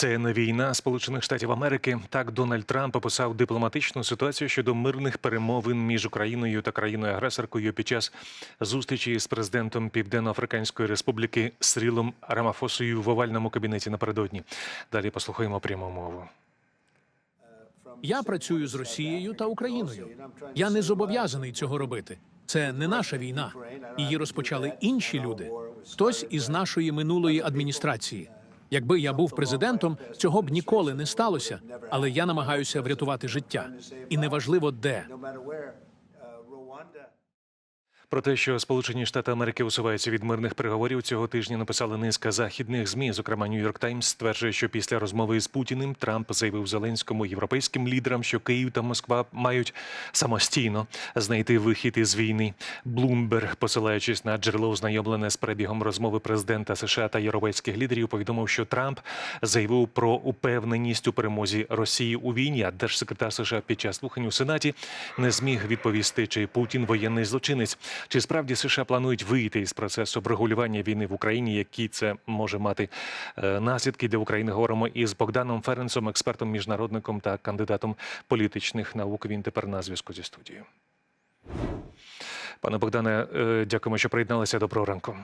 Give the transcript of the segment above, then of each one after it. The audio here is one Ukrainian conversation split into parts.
Це не війна Сполучених Штатів Америки. Так Дональд Трамп описав дипломатичну ситуацію щодо мирних перемовин між Україною та країною-агресоркою під час зустрічі з президентом Південно-Африканської Республіки Срілом Рамафосою в овальному кабінеті напередодні. Далі послухаємо пряму мову. Я працюю з Росією та Україною. Я не зобов'язаний цього робити. Це не наша війна. Її розпочали інші люди. Хтось із нашої минулої адміністрації. Якби я був президентом, цього б ніколи не сталося. Але я намагаюся врятувати життя. І неважливо де. Про те, що Сполучені Штати Америки усуваються від мирних переговорів, цього тижня написали низка західних змі. Зокрема, Нью-Йорк Таймс стверджує, що після розмови з Путіним Трамп заявив Зеленському європейським лідерам, що Київ та Москва мають самостійно знайти вихід із війни. Блумберг, посилаючись на джерело, ознайомлене з перебігом розмови президента США та європейських лідерів, повідомив, що Трамп заявив про упевненість у перемозі Росії у війні. А держсекретар США під час слухань у Сенаті не зміг відповісти, чи Путін воєнний злочинець. Чи справді США планують вийти із процесу врегулювання війни в Україні? Які це може мати е, наслідки для України? Говоримо із Богданом Ференцем, експертом, міжнародником та кандидатом політичних наук. Він тепер на зв'язку зі студією. Пане Богдане, е, дякуємо, що приєдналися. Доброго ранку.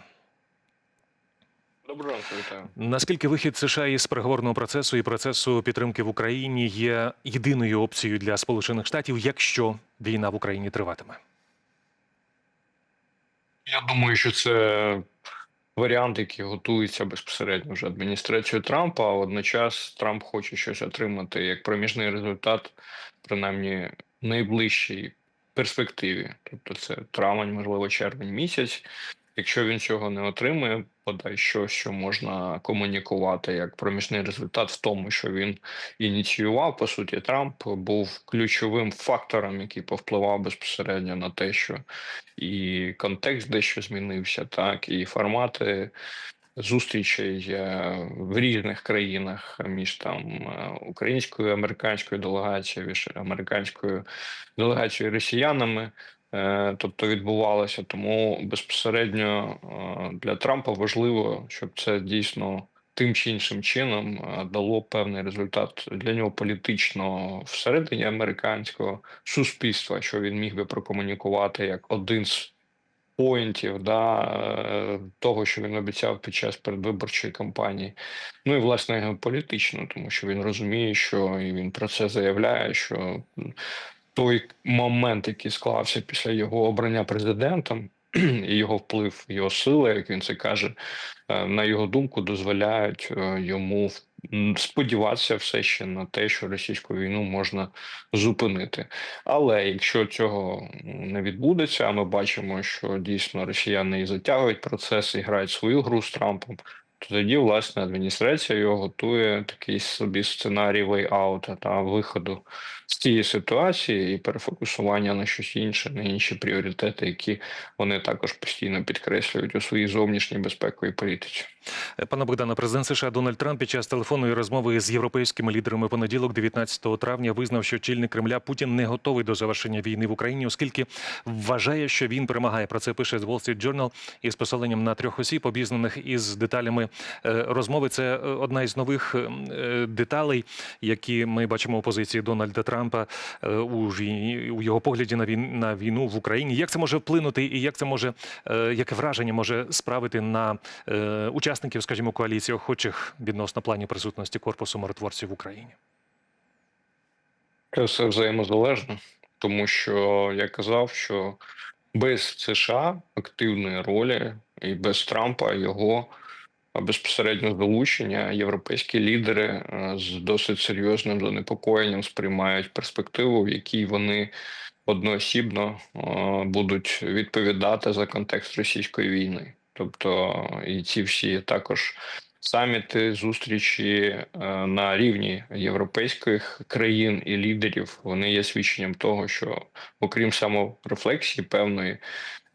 Доброго ранку, вітаю. Наскільки вихід США із переговорного процесу і процесу підтримки в Україні є єдиною опцією для Сполучених Штатів, якщо війна в Україні триватиме? Я думаю, що це варіант, який готується безпосередньо вже адміністрацією Трампа. А водночас Трамп хоче щось отримати як проміжний результат, принаймні в найближчій перспективі. Тобто це травень, можливо, червень місяць. Якщо він цього не отримує, подай щось, що можна комунікувати як проміжний результат в тому, що він ініціював, по суті, Трамп був ключовим фактором, який повпливав безпосередньо на те, що і контекст дещо змінився, так і формати зустрічей е, в різних країнах між там е, українською американською делегацією, американською делегацією росіянами. Е, Тобто відбувалося, тому безпосередньо е, для Трампа важливо, щоб це дійсно тим чи іншим чином е, дало певний результат для нього політично всередині американського суспільства, що він міг би прокомунікувати як один з поінтів да, того, що він обіцяв під час передвиборчої кампанії. Ну і власне геополітично, тому що він розуміє, що і він про це заявляє, що той момент, який склався після його обрання президентом, і його вплив, його сила, як він це каже, е, на його думку, дозволяють е, йому сподіватися все ще на те, що російську війну можна зупинити. Але якщо цього не відбудеться, а ми бачимо, що дійсно росіяни і затягують процес і грають свою гру з Трампом. То тоді, власне, адміністрація його готує такий собі сценарій вей-аута та виходу з цієї ситуації і перефокусування на щось інше, на інші пріоритети, які вони також постійно підкреслюють у своїй зовнішній безпековій політиці. Пане Богдане, президент США Дональд Трамп під час телефонної розмови з європейськими лідерами понеділок, 19 травня, визнав, що очільник Кремля Путін не готовий до завершення війни в Україні, оскільки вважає, що він перемагає. Про це пише The Wall Street Journal із посиленням на трьох осіб, обізнаних із деталями розмови. Це е, одна із нових е, деталей, які ми бачимо у позиції Дональда Трампа е, у війні у його погляді на війну в Україні. Як це може вплинути, і як це може е, яке враження може справити на е, учасників, скажімо, коаліції охочих відносно плані присутності корпусу миротворців в Україні? Це все взаємозалежно, тому що я казав, що без США активної ролі і без Трампа його безпосередньо залучення європейські лідери е, з досить серйозним занепокоєнням сприймають перспективу, в якій вони одноосібно е, будуть відповідати за контекст російської війни. Тобто і ці всі також саміти, зустрічі е, на рівні європейських країн і лідерів вони є свідченням того, що окрім саморефлексії певної.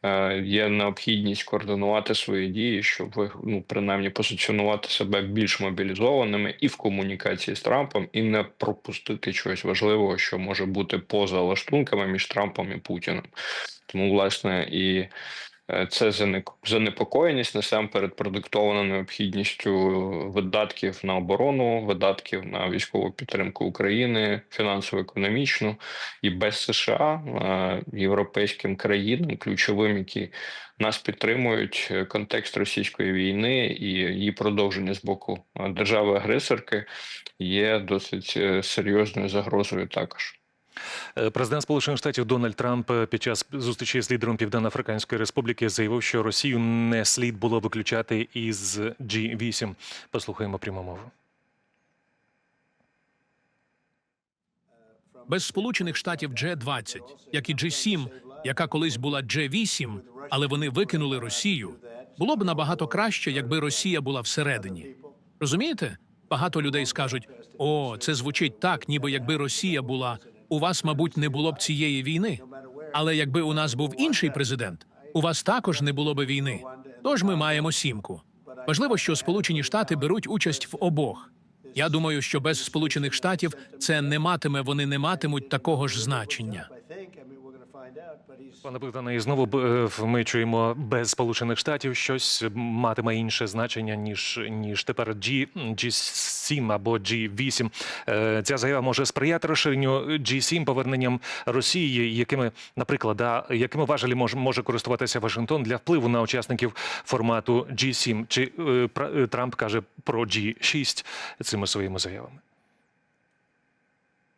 Е, Є необхідність координувати свої дії, щоб ну принаймні позиціонувати себе більш мобілізованими і в комунікації з Трампом, і не пропустити чогось важливого, що може бути поза лаштунками між Трампом і Путіним. Тому, власне, і Це заник- занепокоєність насамперед продиктована необхідністю видатків на оборону, видатків на військову підтримку України, фінансово-економічну і без США е, європейським країнам, ключовим, які нас підтримують е, контекст російської війни і її продовження з боку е, держави-агресорки є досить е, серйозною загрозою також. Е, Президент Сполучених Штатів Дональд Трамп е, під час зустрічі з лідером Південно-Африканської Республіки заявив, що Росію не слід було виключати із G8. Послухаємо пряму мову. Без Сполучених Штатів G20, як і G7, яка колись була G8, але вони викинули Росію. Було б набагато краще, якби Росія була всередині. Розумієте? Багато людей скажуть: о, це звучить так, ніби якби Росія була. У вас, мабуть, не було б цієї війни. Але якби у нас був інший президент, у вас також не було б війни. Тож ми маємо сімку. Важливо, що Сполучені Штати беруть участь в обох. Я думаю, що без Сполучених Штатів це не матиме, вони не матимуть такого ж значення. Пане Богдане, і знову е, ми чуємо без Сполучених Штатів щось матиме інше значення ніж ніж тепер G, G7 або G8. Е, Ця заява може сприяти розширенню G7 поверненням Росії, якими, наприклад, да, якими важелі може, може користуватися Вашингтон для впливу на учасників формату G7. Чи е, Трамп каже про G6 цими своїми заявами?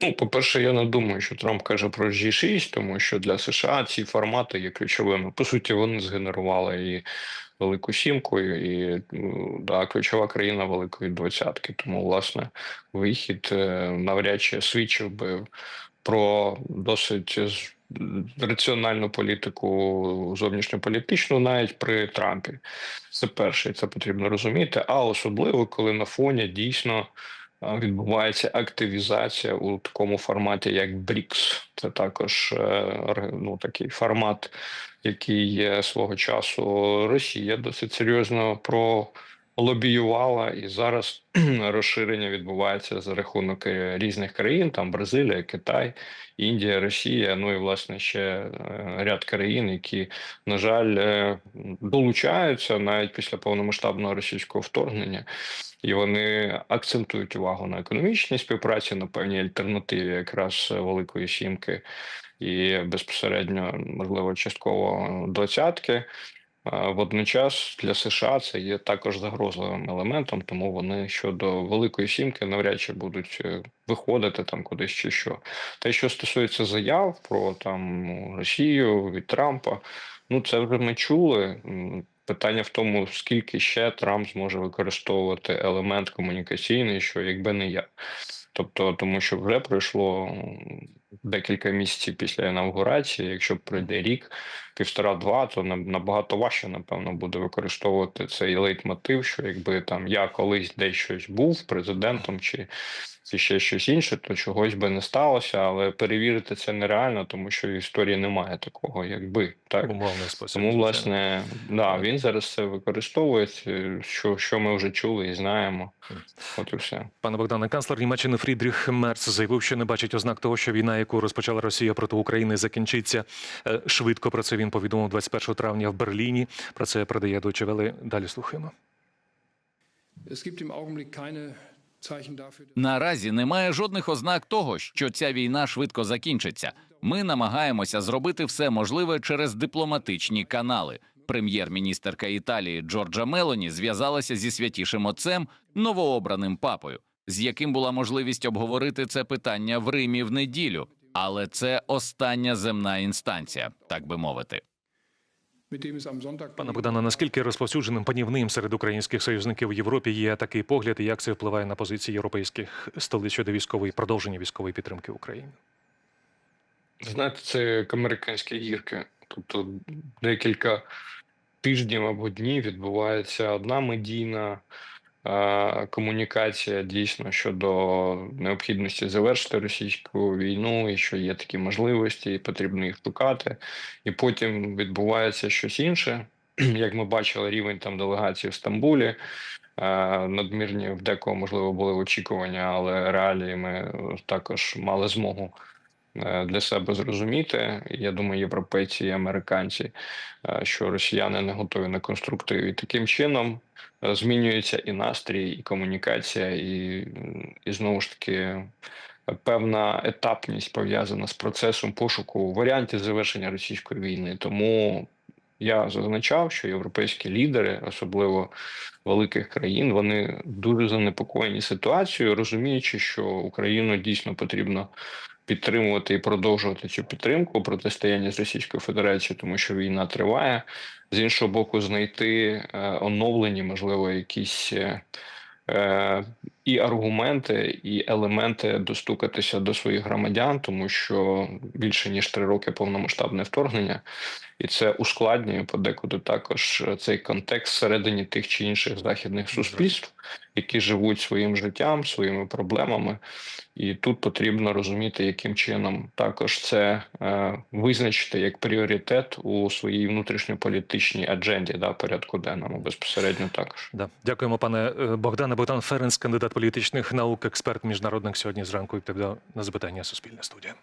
Ну, по-перше, я не думаю, що Трамп каже про G6, тому що для США ці формати є ключовими. По суті, вони згенерували і Велику Сімку, і ну, да, ключова країна Великої Двадцятки. Тому, власне, вихід е, навряд чи свідчив би про досить раціональну політику зовнішньополітичну, навіть при Трампі. Це перше, це потрібно розуміти. А особливо, коли на фоні дійсно відбувається активізація у такому форматі, як БРІКС. Це також е, ну, такий формат, який свого часу Росія досить серйозно пролобіювала, і зараз розширення відбувається за рахунок е, різних країн, там Бразилія, Китай, Індія, Росія. Ну і власне ще е, ряд країн, які, на жаль, е, долучаються навіть після повномасштабного російського вторгнення і вони акцентують увагу на економічній співпраці, на певній альтернативі якраз Великої Сімки і безпосередньо, можливо, частково двадцятки. Водночас для США це є також загрозливим елементом, тому вони щодо Великої Сімки навряд чи будуть е, виходити там кудись чи що. Те, що стосується заяв про там ну, Росію від Трампа, ну це вже ми чули. Питання в тому, скільки ще Трамп зможе використовувати елемент комунікаційний, що якби не я. Тобто, тому що вже пройшло декілька місяців після інавгурації. Якщо пройде рік, півтора-два, то на- набагато важче, напевно, буде використовувати цей лейтмотив, що якби там я колись десь щось був президентом чи, чи ще щось інше, то чогось би не сталося, але перевірити це нереально, тому що в історії немає такого, якби так. Умовний спосіб. Тому, власне, да, він зараз це використовує, що, що ми вже чули і знаємо. От і все. Пане Богдане, канцлер Німеччини Фрідріх Мерц заявив, що не бачить ознак того, що війна, яку розпочала Росія проти України, закінчиться е, швидко. Про це він повідомив 21 травня в Берліні. Про це передає Deutsche Welle. Далі слухаємо. Es gibt im Augenblick keine. Наразі немає жодних ознак того, що ця війна швидко закінчиться. Ми намагаємося зробити все можливе через дипломатичні канали. Прем'єр-міністерка Італії Джорджа Мелоні зв'язалася зі святішим отцем, новообраним папою, з яким була можливість обговорити це питання в Римі в неділю. Але це остання земна інстанція, так би мовити. Пане Богдане, наскільки розповсюдженим панівним серед українських союзників в Європі є такий погляд, і як це впливає на позиції європейських столиць щодо військової продовження військової підтримки України? Знаєте, це як американські гірки. Тобто декілька тижнів або днів відбувається одна медійна комунікація дійсно щодо необхідності завершити російську війну, і що є такі можливості, і потрібно їх шукати. І потім відбувається щось інше. Як ми бачили, рівень там делегації в Стамбулі. е, Надмірні в декого можливо були очікування, але реалії ми е, також мали змогу е, для себе зрозуміти. Я думаю, європейці і американці, е, що росіяни не готові на конструктив. І таким чином е, змінюється і настрій, і комунікація, і, і знову ж таки. Певна етапність пов'язана з процесом пошуку варіантів завершення російської війни. Тому я зазначав, що європейські лідери, особливо великих країн, вони дуже занепокоєні ситуацією, розуміючи, що Україну дійсно потрібно підтримувати і продовжувати цю підтримку протистояння з Російською Федерацією, тому що війна триває. З іншого боку, знайти е, оновлені, можливо, якісь. е, е, І аргументи, і елементи достукатися до своїх громадян, тому що більше ніж три роки повномасштабне вторгнення, і це ускладнює подекуди також цей контекст всередині тих чи інших західних суспільств, які живуть своїм життям, своїми проблемами. І тут потрібно розуміти, яким чином також це е, визначити як пріоритет у своїй внутрішньополітичній адженді, да, порядку денному безпосередньо також. Да. Дякуємо, пане е, Богдане. Богдан Ференс, кандидат політичних наук, експерт міжнародних сьогодні зранку відповідав на запитання Суспільне студія.